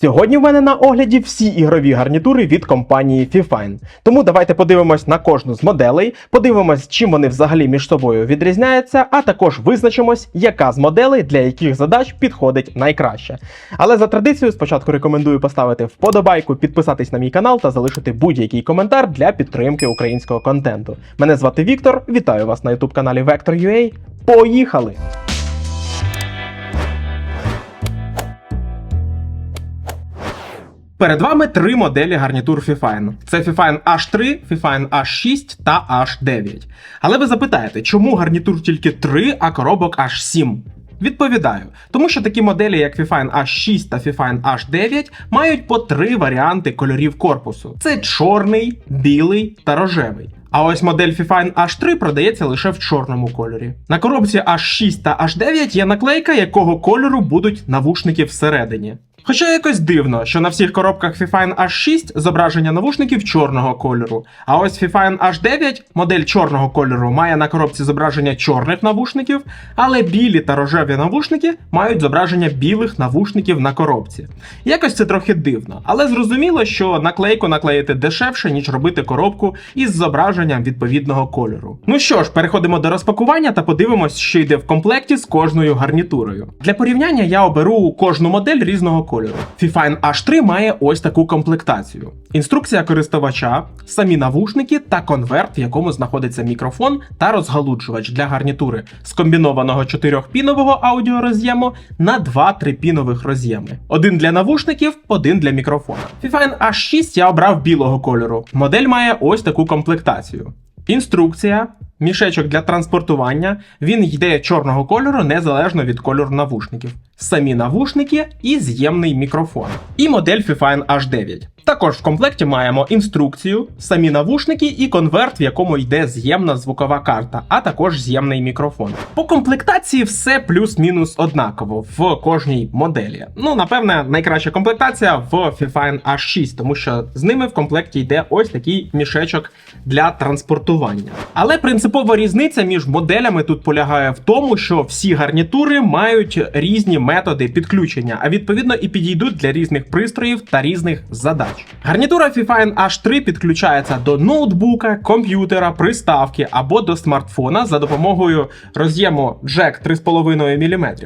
Сьогодні в мене на огляді всі ігрові гарнітури від компанії Fifine. Тому давайте подивимось на кожну з моделей, подивимось, чим вони взагалі між собою відрізняються, а також визначимось, яка з моделей для яких задач підходить найкраще. Але за традицією, спочатку рекомендую поставити вподобайку, підписатись на мій канал та залишити будь-який коментар для підтримки українського контенту. Мене звати Віктор, вітаю вас на youtube каналі Vector.ua. Поїхали! Перед вами три моделі гарнітур Fifine. Це Fifine H3, Fifine H6 та H9. Але ви запитаєте, чому гарнітур тільки 3, а коробок аж 7? Відповідаю, тому що такі моделі, як Fifine H6 та Fifine H9, мають по три варіанти кольорів корпусу: це чорний, білий та рожевий. А ось модель Fifine H3 продається лише в чорному кольорі. На коробці H6 та H9 є наклейка, якого кольору будуть навушники всередині. Хоча якось дивно, що на всіх коробках Fifine H6 зображення навушників чорного кольору. А ось Fifine H9, модель чорного кольору, має на коробці зображення чорних навушників, але білі та рожеві навушники мають зображення білих навушників на коробці. Якось це трохи дивно, але зрозуміло, що наклейку наклеїти дешевше, ніж робити коробку із зображенням відповідного кольору. Ну що ж, переходимо до розпакування та подивимось, що йде в комплекті з кожною гарнітурою. Для порівняння я оберу кожну модель різного кольору. Fifine H3 має ось таку комплектацію: інструкція користувача, самі навушники та конверт, в якому знаходиться мікрофон та розгалуджувач для гарнітури з комбінованого 4-пінового аудіороз'єму на два 3-пінових роз'єми. Один для навушників, один для мікрофона. Fifine H6 я обрав білого кольору. Модель має ось таку комплектацію. Інструкція, мішечок для транспортування. Він йде чорного кольору незалежно від кольору навушників. Самі навушники і з'ємний мікрофон. І модель Fifine H9. Також в комплекті маємо інструкцію, самі навушники і конверт, в якому йде з'ємна звукова карта, а також з'ємний мікрофон. По комплектації все плюс-мінус однаково в кожній моделі. Ну, напевне, найкраща комплектація в Fifine H6, тому що з ними в комплекті йде ось такий мішечок для транспортування. Але принципова різниця між моделями тут полягає в тому, що всі гарнітури мають різні методи підключення, а відповідно і підійдуть для різних пристроїв та різних задач. Гарнітура Fifine H3 підключається до ноутбука, комп'ютера, приставки або до смартфона за допомогою роз'єму Jack 3,5 мм.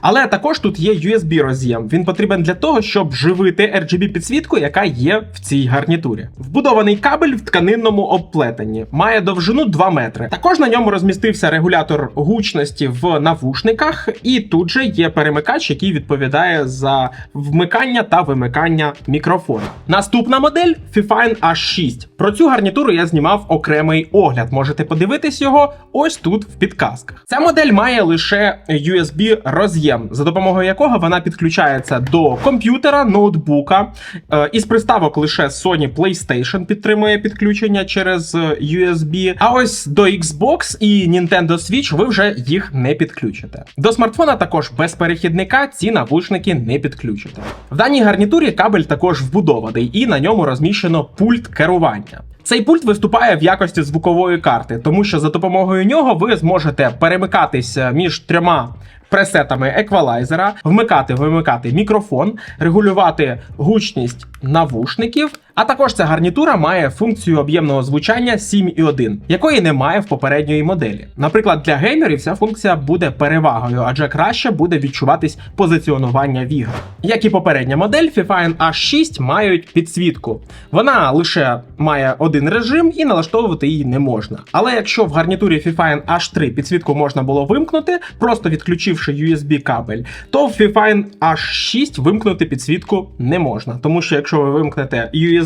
Але також тут є USB роз'єм. Він потрібен для того, щоб живити RGB підсвітку, яка є в цій гарнітурі. Вбудований кабель в тканинному обплетенні має довжину 2 метри. Також на ньому розмістився регулятор гучності в навушниках, і тут же є перемикач, який відповідає за вмикання та вимикання мікрофона. Наступна модель Fifine H6. Про цю гарнітуру я знімав окремий огляд. Можете подивитись його ось тут в підказках. Ця модель має лише USB роз'єм, за допомогою якого вона підключається до комп'ютера, ноутбука. Е, Із приставок лише Sony PlayStation підтримує підключення через е, USB. А ось до Xbox і Nintendo Switch ви вже їх не підключите. До смартфона також без перехідника ці навушники не підключите. В даній гарнітурі кабель також вбудований, і на ньому розміщено пульт керування. Цей пульт виступає в якості звукової карти, тому що за допомогою нього ви зможете перемикатися між трьома пресетами еквалайзера, вмикати, вимикати мікрофон, регулювати гучність навушників. А також ця гарнітура має функцію об'ємного звучання 7.1, якої немає в попередньої моделі. Наприклад, для геймерів ця функція буде перевагою, адже краще буде відчуватись позиціонування в іграх. Як і попередня модель, Fifine H6 мають підсвітку. Вона лише має один режим і налаштовувати її не можна. Але якщо в гарнітурі Fifine H3 підсвітку можна було вимкнути, просто відключивши USB кабель, то в Fifine H6 вимкнути підсвітку не можна. Тому що якщо ви вимкнете USB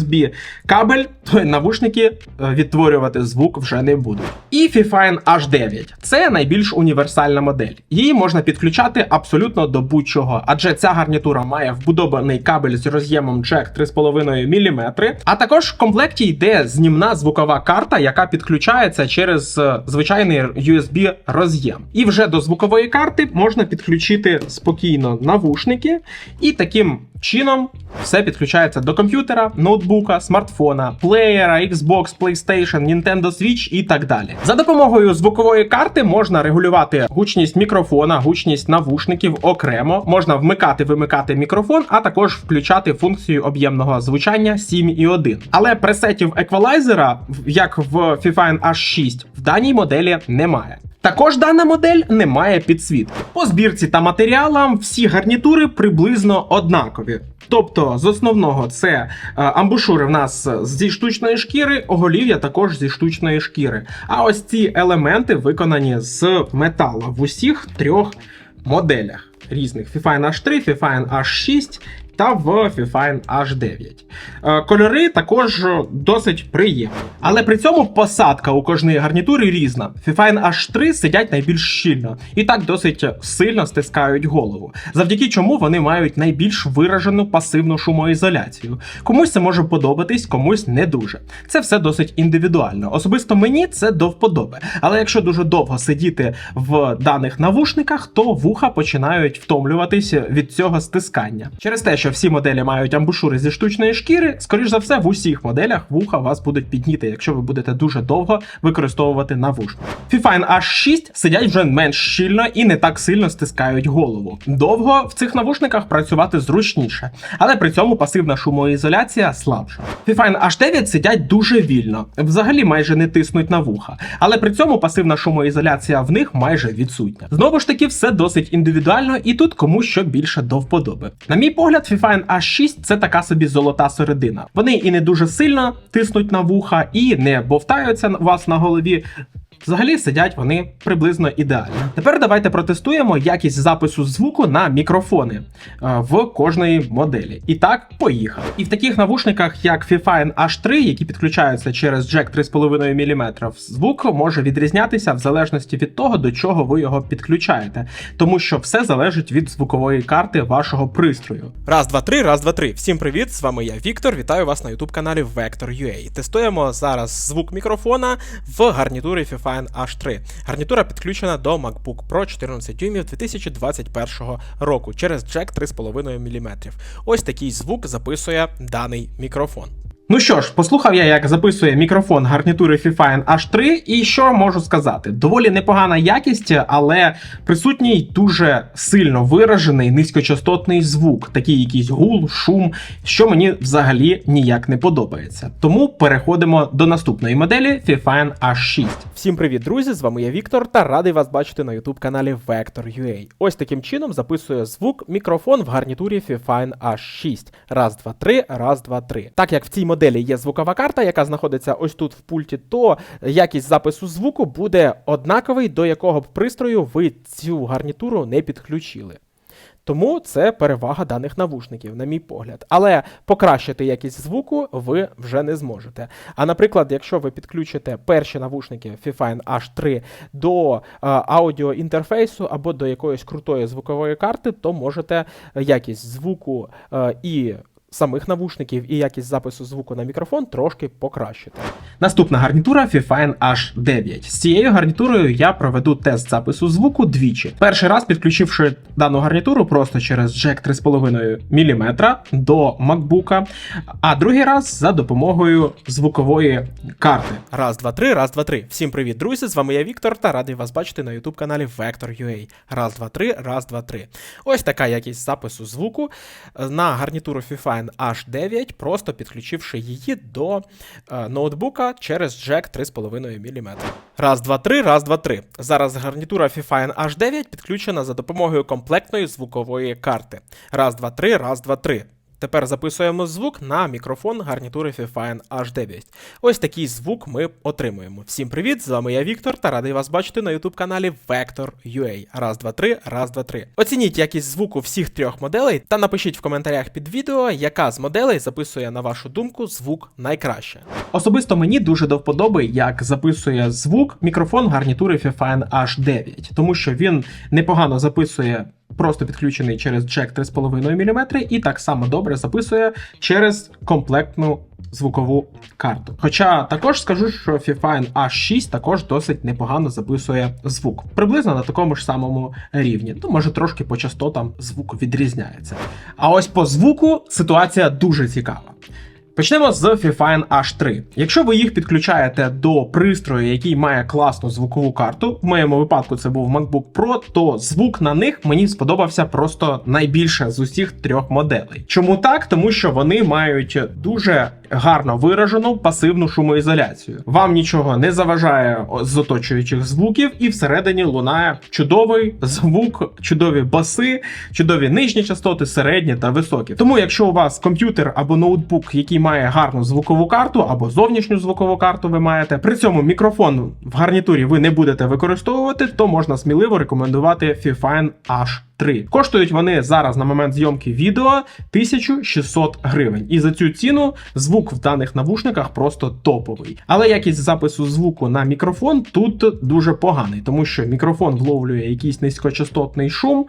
кабель, то навушники е, відтворювати звук вже не будуть. І Fifine H9 це найбільш універсальна модель. Її можна підключати абсолютно до будь-чого, адже ця гарнітура має вбудований кабель з роз'ємом Jack 3,5 мм, а також в комплекті йде знімна звукова карта, яка підключається через е, звичайний USB роз'єм. І вже до звукової карти можна підключити спокійно навушники і таким чином Все підключається до комп'ютера, ноутбука, смартфона, плеєра, Xbox, PlayStation, Nintendo Switch і так далі. За допомогою звукової карти можна регулювати гучність мікрофона, гучність навушників окремо. Можна вмикати, вимикати мікрофон, а також включати функцію об'ємного звучання 7.1. Але пресетів еквалайзера, як в FIFA H6, в даній моделі немає. Також дана модель не має підсвітки. По збірці та матеріалам всі гарнітури приблизно однакові. Тобто, з основного це е, амбушури в нас зі штучної шкіри, оголів'я також зі штучної шкіри. А ось ці елементи виконані з металу в усіх трьох моделях різних: FIFA H3, FIFA H6 та в FIFA H9. Е, Кольори також досить приємні. Але при цьому посадка у кожної гарнітури різна. FIFA H3 сидять найбільш щільно і так досить сильно стискають голову, завдяки чому вони мають найбільш виражену пасивну шумоізоляцію. Комусь це може подобатись, комусь не дуже. Це все досить індивідуально. Особисто мені це до вподоби. Але якщо дуже довго сидіти в даних навушниках, то вуха починають втомлюватись від цього стискання. Через те, що всі моделі мають амбушури зі штучної шкіри, скоріш за все, в усіх моделях вуха вас будуть підніти, якщо ви будете дуже довго використовувати навушники. FIFA H6 сидять вже менш щільно і не так сильно стискають голову. Довго в цих навушниках працювати зручніше, але при цьому пасивна шумоізоляція слабша. FIFA H9 сидять дуже вільно, взагалі майже не тиснуть на вуха, але при цьому пасивна шумоізоляція в них майже відсутня. Знову ж таки, все досить індивідуально, і тут кому що більше до вподоби. На мій погляд, FIFA H6 це така собі золота середина. Вони і не дуже сильно тиснуть на вуха, і не бовтаються у вас на голові. Взагалі сидять вони приблизно ідеально. Тепер давайте протестуємо якість запису звуку на мікрофони е, в кожної моделі. І так, поїхали. І в таких навушниках, як FIFA H3, які підключаються через джек 3,5 мм, звук може відрізнятися в залежності від того, до чого ви його підключаєте, тому що все залежить від звукової карти вашого пристрою. Раз, два, три, раз, два, три. Всім привіт! З вами я Віктор. Вітаю вас на youtube каналі Vector.ua. Тестуємо зараз звук мікрофона в гарнітурі FIFA H3. Гарнітура підключена до MacBook Pro 14 дюймів 2021 року через джек 3,5 мм. Ось такий звук записує даний мікрофон. Ну що ж, послухав я, як записує мікрофон гарнітури FIFA H3, і що можу сказати? Доволі непогана якість, але присутній дуже сильно виражений низькочастотний звук, такий якийсь гул, шум, що мені взагалі ніяк не подобається. Тому переходимо до наступної моделі FIFA H6. Всім привіт, друзі! З вами я Віктор та радий вас бачити на youtube каналі Vector.ua. Ось таким чином записує звук мікрофон в гарнітурі FIFA H6. Раз, два, три, раз, два, три. Так як в цій моделі є звукова карта, яка знаходиться ось тут в пульті, то якість запису звуку буде однаковий, до якого б пристрою ви цю гарнітуру не підключили. Тому це перевага даних навушників, на мій погляд. Але покращити якість звуку ви вже не зможете. А наприклад, якщо ви підключите перші навушники FIFA H3 до аудіоінтерфейсу або до якоїсь крутої звукової карти, то можете якість звуку і самих навушників, і якість запису звуку на мікрофон трошки покращити. Наступна гарнітура FIFA H9. З цією гарнітурою я проведу тест запису звуку двічі. Перший раз підключивши дану гарнітуру просто через джек 3,5 мм до MacBook, а другий раз за допомогою звукової карти. Раз, два, три, раз, два, три. Всім привіт, друзі! З вами я Віктор та радий вас бачити на youtube каналі Vector.ua. Раз, два, три, раз, два, три. Ось така якість запису звуку на гарнітуру FIFA H9, просто підключивши її до е, ноутбука через джек 3,5 мм. Раз, два, три, раз, два, три. Зараз гарнітура FIFA H9 підключена за допомогою комплектної звукової карти. Раз, два, три, раз, два, три. Тепер записуємо звук на мікрофон гарнітури FIFA H9. Ось такий звук ми отримуємо. Всім привіт! З вами я Віктор та радий вас бачити на youtube каналі Vector.ua. Раз, два, три, раз, два, три. Оцініть якість звуку всіх трьох моделей та напишіть в коментарях під відео, яка з моделей записує, на вашу думку, звук найкраще. Особисто мені дуже до вподоби, як записує звук мікрофон гарнітури FIFA H9, тому що він непогано записує. Просто підключений через джек 3,5 мм і так само добре записує через комплектну звукову карту. Хоча також скажу, що Fifine H6 також досить непогано записує звук, приблизно на такому ж самому рівні. Ну, може трошки по частотам звук відрізняється. А ось по звуку ситуація дуже цікава. Почнемо з Fifine H3. Якщо ви їх підключаєте до пристрою, який має класну звукову карту, в моєму випадку це був MacBook Pro, то звук на них мені сподобався просто найбільше з усіх трьох моделей. Чому так? Тому що вони мають дуже гарно виражену пасивну шумоізоляцію. Вам нічого не заважає з оточуючих звуків, і всередині лунає чудовий звук, чудові баси, чудові нижні частоти, середні та високі. Тому, якщо у вас комп'ютер або ноутбук, який має гарну звукову карту, або зовнішню звукову карту ви маєте, при цьому мікрофон в гарнітурі ви не будете використовувати, то можна сміливо рекомендувати Fifine H3. Коштують вони зараз на момент зйомки відео 1600 гривень. І за цю ціну звук в даних навушниках просто топовий. Але якість запису звуку на мікрофон тут дуже поганий, тому що мікрофон вловлює якийсь низькочастотний шум.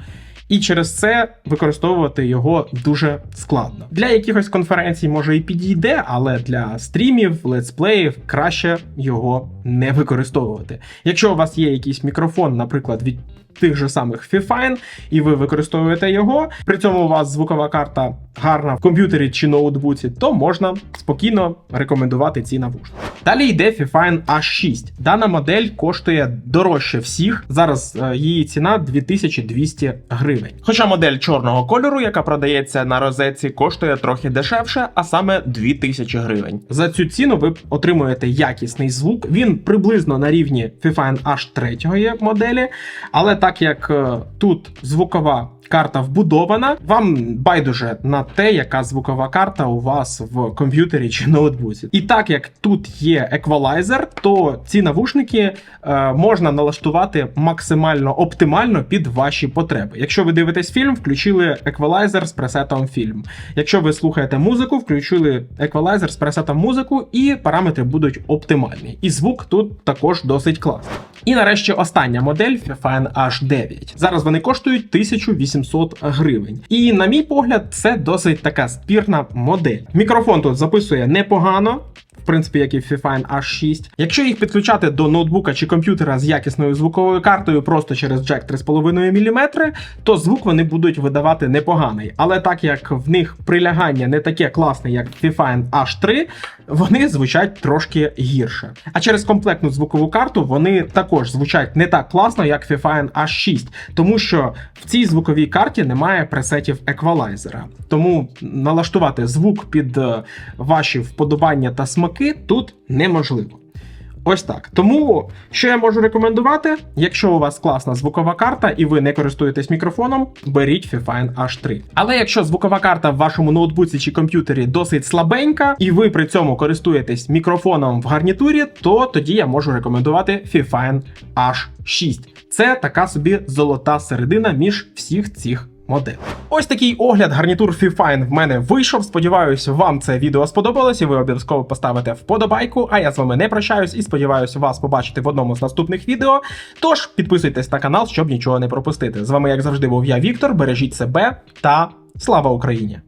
І через це використовувати його дуже складно. Для якихось конференцій може і підійде, але для стрімів, летсплеїв краще його не використовувати. Якщо у вас є якийсь мікрофон, наприклад, від тих же самих Fifine, і ви використовуєте його, при цьому у вас звукова карта гарна в комп'ютері чи ноутбуці, то можна спокійно рекомендувати ці навушники. Далі йде Fifine H6. Дана модель коштує дорожче всіх. Зараз е, її ціна 2200 гривень. Хоча модель чорного кольору, яка продається на розетці, коштує трохи дешевше, а саме 2000 гривень. За цю ціну ви отримуєте якісний звук. Він приблизно на рівні Fifine H3 моделі, але так як е, тут звукова карта вбудована, вам байдуже на те, яка звукова карта у вас в комп'ютері чи ноутбуці. І так як тут є еквалайзер, то ці навушники е, можна налаштувати максимально оптимально під ваші потреби. Якщо ви дивитесь фільм, включили еквалайзер з пресетом фільм. Якщо ви слухаєте музику, включили еквалайзер з пресетом музику, і параметри будуть оптимальні. І звук тут також досить класний. І нарешті остання модель Fifine H9. Зараз вони коштують 1800 гривень. І на мій погляд, це досить така спірна модель. Мікрофон тут записує непогано. В принципі, як і Fifine H6. Якщо їх підключати до ноутбука чи комп'ютера з якісною звуковою картою просто через джек 3,5 мм, то звук вони будуть видавати непоганий. Але так як в них прилягання не таке класне, як Fifine H3, вони звучать трошки гірше. А через комплектну звукову карту вони також звучать не так класно, як Fifine H6, тому що в цій звуковій карті немає пресетів еквалайзера. Тому налаштувати звук під е, ваші вподобання та смаки тут неможливо. Ось так. Тому що я можу рекомендувати, якщо у вас класна звукова карта і ви не користуєтесь мікрофоном, беріть Fifine H3. Але якщо звукова карта в вашому ноутбуці чи комп'ютері досить слабенька, і ви при цьому користуєтесь мікрофоном в гарнітурі, то тоді я можу рекомендувати Fifine H6. Це така собі золота середина між всіх цих моделей. Ось такий огляд гарнітур Fifine в мене вийшов. Сподіваюсь, вам це відео сподобалось і ви обов'язково поставите вподобайку. А я з вами не прощаюсь і сподіваюся вас побачити в одному з наступних відео. Тож підписуйтесь на канал, щоб нічого не пропустити. З вами, як завжди, був я, Віктор. Бережіть себе та слава Україні!